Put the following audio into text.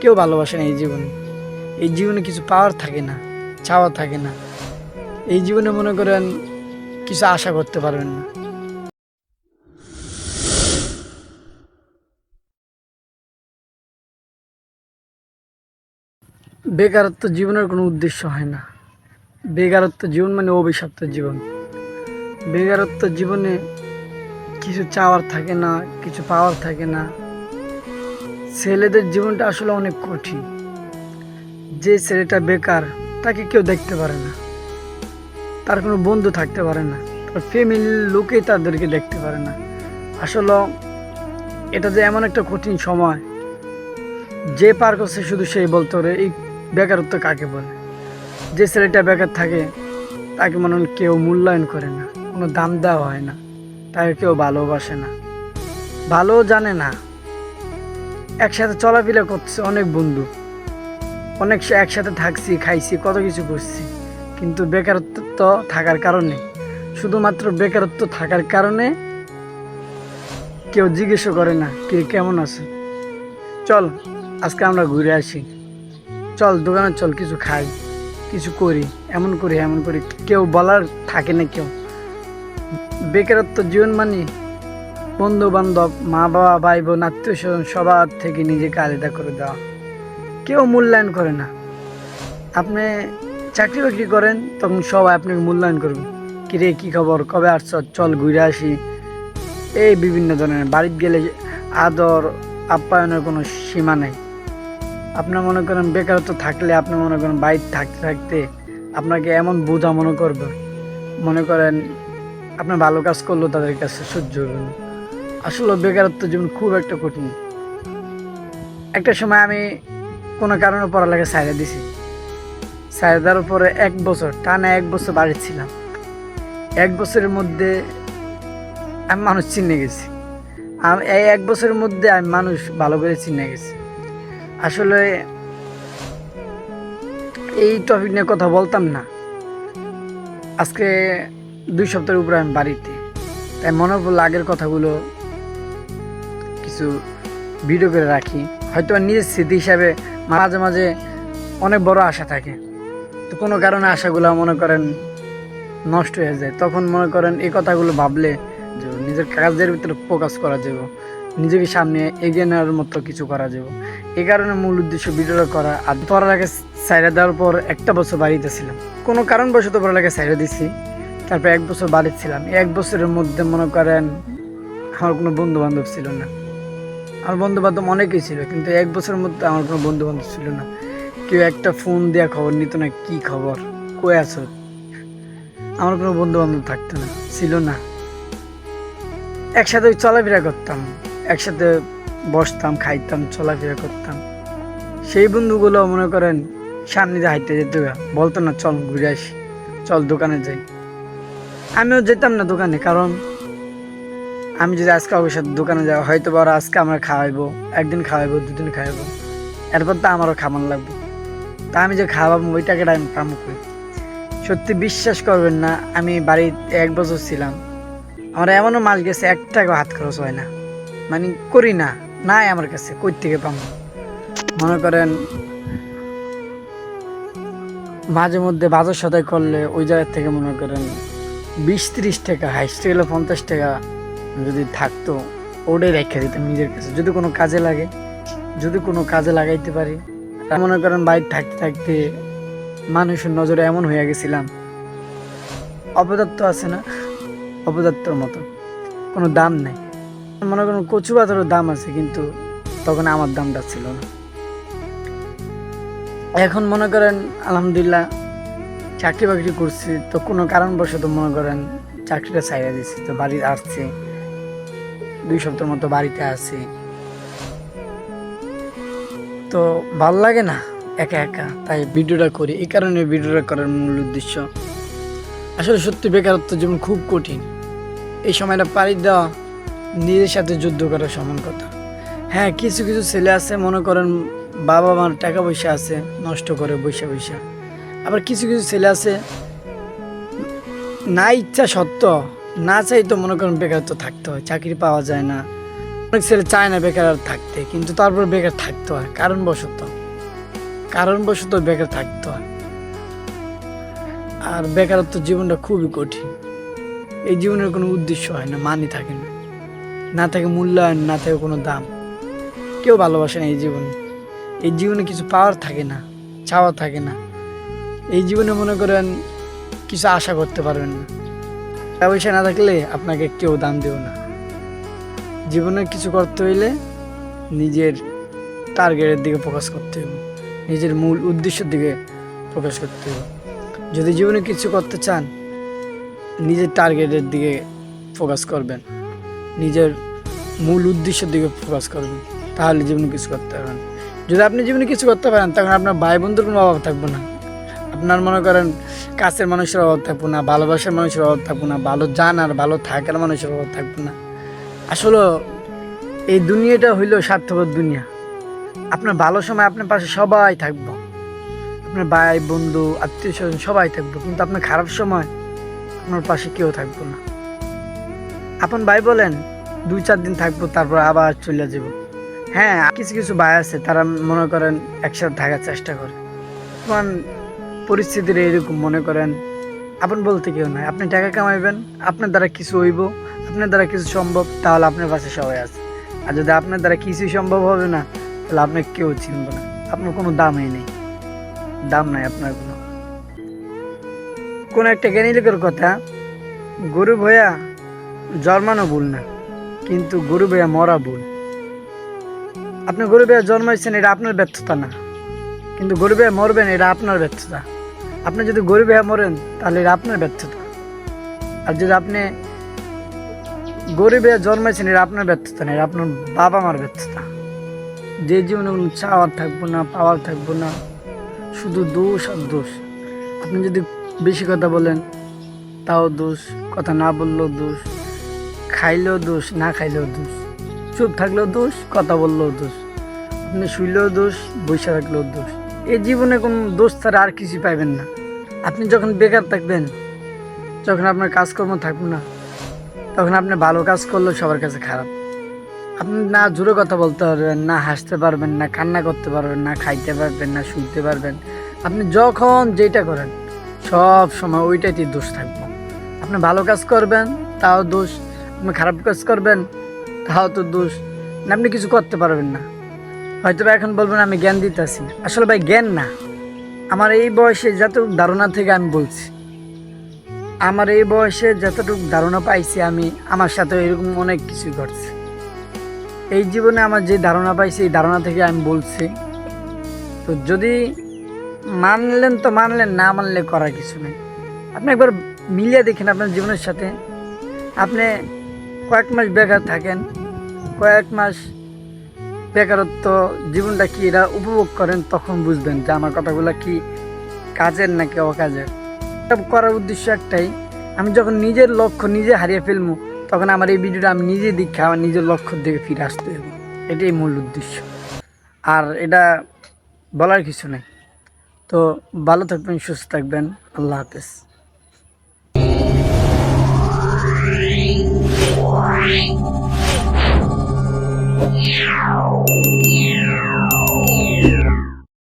কেউ ভালোবাসে না এই জীবনে। এই জীবনে কিছু পাওয়ার থাকে না, চাওয়া থাকে না। এই জীবনে মনে করেন কিছু আশা করতে পারবেন না। বেকারত্ব জীবনের কোনো উদ্দেশ্য হয় না। বেকারত্ব জীবন মানে অভিশপ্ত জীবন। বেকারত্ব জীবনে কিছু চাওয়ার থাকে না, কিছু পাওয়ার থাকে না। ছেলেদের জীবনটা আসলে অনেক কঠিন। যে ছেলেটা বেকার, তাকে কেউ দেখতে পারে না। তার কোনো বন্ধু থাকতে পারে না। তার ফ্যামিলির লোকেই তাদেরকে দেখতে পারে না। আসলে এটা যে এমন একটা কঠিন সময়, যে পার করছে শুধু সেই বলতে পারে, এই বেকারত্ব কাকে বলে? যে ছেলেটা বেকার থাকে, তাকে মনে কেউ মূল্যায়ন করে না, কোনো দাম দেওয়া হয় না, তাকে কেউ ভালোবাসে না। ভালো জানে না একসাথে চলাফেরা করছে অনেক বন্ধু। অনেক একসাথে থাকছি, খাইছি, কত কিছু করছি। কিন্তু বেকারত্ব থাকার কারণে। শুধুমাত্র বেকারত্ব থাকার কারণে কেউ জিজ্ঞেসও করে না, কে কেমন আছে। চল, আজকে আমরা ঘুরে আসি। চল, দোকানে চল, কিছু খাই, কিছু করি, এমন করি এমন করি। কেউ বলার থাকে না কেউ। বেকারত্ব জীবন মানে বন্ধু বান্ধব মা বাবা ভাই বোন আত্মীয় স্বজন সবার থেকে নিজেকে আলাদা করে দেওয়া। কেউ মূল্যায়ন করে না। আপনি চাকরি বাকরি করেন, তখন সবাই আপনাকে মূল্যায়ন করবে। কিরে, কী খবর? কবে আসছ? চল ঘুরে আসি। এই বিভিন্ন ধরনের বাড়িতে গেলে আদর, আপ্যায়নের কোনো সীমা নেই। আপনার মনে করেন বেকারত্ব থাকলে, আপনি মনে করেন বাইরে থাকতে থাকতে আপনাকে এমন বোঝা মনে করবে। মনে করেন আপনি ভালো কাজ করলেও তাদের কাছে সহ্য না। আসলে বেকারত্ব জীবন খুব একটা কঠিন। একটা সময় আমি কোনো কারণে পড়ালেখা সাইডে দিছি। সাইডে দেওয়ার পরে এক বছর, টানা এক বছর বাড়ি ছিলাম। এক বছরের মধ্যে আমি মানুষ চিনে গেছি। এই এক বছরের মধ্যে আমি মানুষ ভালো করে চিনে গেছি। আসলে এই টপিক নিয়ে কথা বলতাম না। আজকে দুই সপ্তাহের উপরে আমি বাড়িতে। তাই মনে পড়ল আগের কথাগুলো কিছু ভিডিও করে রাখি। হয়তো নিজের স্মৃতি হিসাবে মাঝে মাঝে অনেক বড় আশা থাকে। তো কোনো কারণে আশাগুলো মনে করেন নষ্ট হয়ে যায়। তখন মনে করেন এই কথাগুলো ভাবলে যে নিজের কাজের ভিতরে ফোকাস করা যাবে। নিজেকে সামনে এগিয়ে নেওয়ার মতো কিছু করা যাবে। এই কারণে মূল উদ্দেশ্য ভিডিওটা করা। আর পড়ালেখা সাইডে দেওয়ার পর একটা বছর বাড়িতে ছিলাম। কোনো কারণবশত পড়ালেখা সাইডে দিছি। তারপর এক বছর বাড়িতে ছিলাম। এক বছরের মধ্যে মনে করেন আমার কোনো বন্ধু বান্ধব ছিল না। আমার বন্ধু বান্ধব অনেকেই ছিল, কিন্তু এক বছরের মধ্যে আমার কোনো বন্ধু বান্ধব ছিল না। কেউ একটা ফোন দেওয়া খবর নিত না, কি খবর? কই আছো? আমার কোনো বন্ধু বান্ধব থাকতো না, ছিল না। একসাথে চলাফেরা করতাম, একসাথে বসতাম, খাইতাম, চলাফেরা করতাম। সেই বন্ধুগুলো মনে করেন সামনে দিয়ে হাঁটতে যেত। বলতো না, চল ঘুরে আসি, চল দোকানে যাই। আমিও যেতাম না দোকানে, কারণ আমি যদি আজকে সাথে দোকানে যাই হয়তো বা আজকে আমরা খাওয়াইবো, একদিন খাওয়াইবো, দুদিন খাওয়াইবো। এরপর তো আমারও খাবার লাগবে। তা আমি যে খাওয়াবো ওই টাকাটা আমি পাবো করি। সত্যি বিশ্বাস করবেন না, আমি বাড়িতে এক বছর ছিলাম। আমার এমনও মাস গেছে, এক টাকা হাত খরচ হয় না। মানে করি না, নাই আমার কাছে কই থেকে পাবো মনে করেন, মাঝে মধ্যে বাজার সদাই করলে ওই জায়গা থেকে মনে করেন, বিশ ত্রিশ টাকা, হাইস্ট গেলে পঞ্চাশ টাকা যদি থাকতো, ওটাই রেখে দিতাম নিজের কাছে। যদি কোনো কাজে লাগে, যদি কোনো কাজে লাগাইতে পারি। মনে করেন বাইরে থাকতে থাকতে মানুষের নজরে এমন হয়ে গেছিলাম, অপদার্থ আছে না? অপদার্থর মতো। কোনো দাম নেই। মনে করেন কচু পাতারও দাম আছে, কিন্তু তখন আমার দামটা ছিল না। এখন মনে করেন, আলহামদুলিল্লাহ, চাকরি বাকরি করছি, তো কোনো কারণবশত মনে করেন চাকরিটা ছাইড়া দিচ্ছি তো বাড়ি আসছি। দুই সপ্তাহের মতো বাড়িতে আছি। তো ভালো লাগে না একা একা? তাই ভিডিওটা করি। এই কারণে ভিডিওটা করার মূল উদ্দেশ্য, আসলে সত্যি বেকারত্ব জীবন খুব কঠিন। এই সময়টা পাড়ি দেওয়া, নিজের সাথে যুদ্ধ করার সমান কথা। হ্যাঁ কিছু কিছু ছেলে আছে, মনে করেন বাবা মার টাকা পয়সা আছে, নষ্ট করে বৈশা বৈশা আবার কিছু কিছু ছেলে আছে, না ইচ্ছা সত্য না চাই তো মনে করেন বেকারত্ব থাকতে হয়, চাকরি পাওয়া যায় না। অনেক ছেলে চায় না বেকার থাকতে, কিন্তু তারপর বেকার থাকতে হয়, কারণবশত। কারণবশত বেকার থাকতে হয়। আর বেকারত্ব জীবনটা খুবই কঠিন। এই জীবনের কোনো উদ্দেশ্য হয় না মানি থাকে না। না থাকে মূল্যায়ন, না থাকে কোনো দাম। কেউ ভালোবাসে না এই জীবনে। এই জীবনে কিছু পাওয়ার থাকে না, চাওয়া থাকে না। এই জীবনে মনে করেন কিছু আশা করতে পারবেন না। টাকা পয়সা না থাকলে আপনাকে কেউ দাম দেবে না। জীবনে কিছু করতে হইলে নিজের টার্গেটের দিকে ফোকাস করতে হবে। নিজের মূল উদ্দেশ্যের দিকে ফোকাস করতে হবে। যদি জীবনে কিছু করতে চান, নিজের টার্গেটের দিকে ফোকাস করবেন। নিজের মূল উদ্দেশ্যের দিকে ফোকাস করবেন। তাহলে জীবনে কিছু করতে পারবেন যদি আপনি জীবনে কিছু করতে পারেন, তখন আপনার ভাই বন্ধুর কোনো অভাব থাকবে না। আপনার মনে করেন কাছের মানুষের অভাব থাকব না, ভালোবাসার মানুষের অভাব থাকব না, ভালো জানার ভালো থাকার মানুষের অভাব থাকব না। আসলে এই দুনিয়াটা হইল স্বার্থপর দুনিয়া। আপনার ভালো সময় আপনার পাশে সবাই থাকব। আপনার ভাই, বন্ধু, আত্মীয় স্বজন সবাই থাকব, কিন্তু আপনার খারাপ সময় আপনার পাশে কেউ থাকব না। আপন ভাই বলেন, দুই চার দিন থাকব, তারপর আবার চলে যাব। হ্যাঁ কিছু কিছু ভাই আছে, তারা মনে করেন একসাথে থাকার চেষ্টা করে। তখন পরিস্থিতির এরকম মনে করেন, আপন বলতে কেউ নাই। আপনি টাকা কামাইবেন, আপনার দ্বারা কিছু হইব, আপনার দ্বারা কিছু সম্ভব, তাহলে আপনার পাশে সবাই আছে। আর যদি আপনার দ্বারা কিছুই সম্ভব হবে না, তাহলে আপনাকে কেউ চিনবে না। আপনার কোনো দামই নেই। দাম নাই আপনার কোনো। কোন একটা জ্ঞানী লোকের কথা, গরু ভয়া জন্মানো ভুল না, কিন্তু গরু ভয়া মরা ভুল। আপনি গরু ভয়া জন্মাইছেন, এটা আপনার ব্যর্থতা না। কিন্তু গরু ভয়া মরবেন, এটা আপনার ব্যর্থতা। আপনি যদি গরিব ভয়া মরেন, তাহলে আপনার ব্যর্থতা আর যদি আপনি গরিবে জন্মেছেন এটা আপনার ব্যর্থতা নেই আপনার বাবা মার ব্যর্থতা। যে জীবনে কোনো চাওয়ার থাকব না, পাওয়ার থাকব না, শুধু দোষ আর দোষ। আপনি যদি বেশি কথা বলেন, তাও দোষ, কথা না বললেও দোষ, খাইলেও দোষ, না খাইলেও দোষ, চুপ থাকলেও দোষ, কথা বললেও দোষ, আপনি শুইলেও দোষ, বসে থাকলেও দোষ। এই জীবনে কোনো দোষ ছাড়া আর কিছু পাইবেন না। আপনি যখন বেকার থাকবেন, যখন আপনার কাজকর্ম থাকবে না, তখন আপনি ভালো কাজ করলেও সবার কাছে খারাপ। আপনি না জোরে কথা বলতে পারবেন, না হাসতে পারবেন, না কান্না করতে পারবেন, না খাইতে পারবেন, না শুইতে পারবেন। আপনি যখন যেটা করেন, সব সময় ওইটাইতে দোষ থাকবে। আপনি ভালো কাজ করবেন, তাও দোষ। আপনি খারাপ কাজ করবেন, তাও তো দোষ। আপনি কিছু করতে পারবেন না। হয়তো এখন বলবেন আমি জ্ঞান দিতেছি। আসলে ভাই জ্ঞান না। আমার এই বয়সে যতটুকু ধারণা থেকে আমি বলছি, আমার এই বয়সে যতটুকু ধারণা পাইছি আমি, আমার সাথে এরকম অনেক কিছু ঘটছে। এই জীবনে আমার যে ধারণা পাইছি, এই ধারণা থেকে আমি বলছি, তো যদি মানলেন তো মানলেন, না মানলে করার কিছু নেই। আপনি একবার মিলিয়ে দেখেন আপনার জীবনের সাথে। আপনি কয়েক মাস বেকার থাকেন, কয়েক মাস বেকারত্ব জীবনটা কি এরা উপভোগ করেন তখন বুঝবেন যে আমার কথাগুলো কি কাজের নাকি অকাজের। সব করার উদ্দেশ্য একটাই, আমি যখন নিজের লক্ষ্য নিজে হারিয়ে ফেলব, তখন আমার এই ভিডিওটা আমি নিজে দেখে আমার নিজের লক্ষ্যের দিকে ফিরে আসতে হবে। এটাই মূল উদ্দেশ্য। আর এটা বলার কিছু নেই। তো ভালো থাকবেন, সুস্থ থাকবেন। আল্লাহ হাফেজ। Yeah.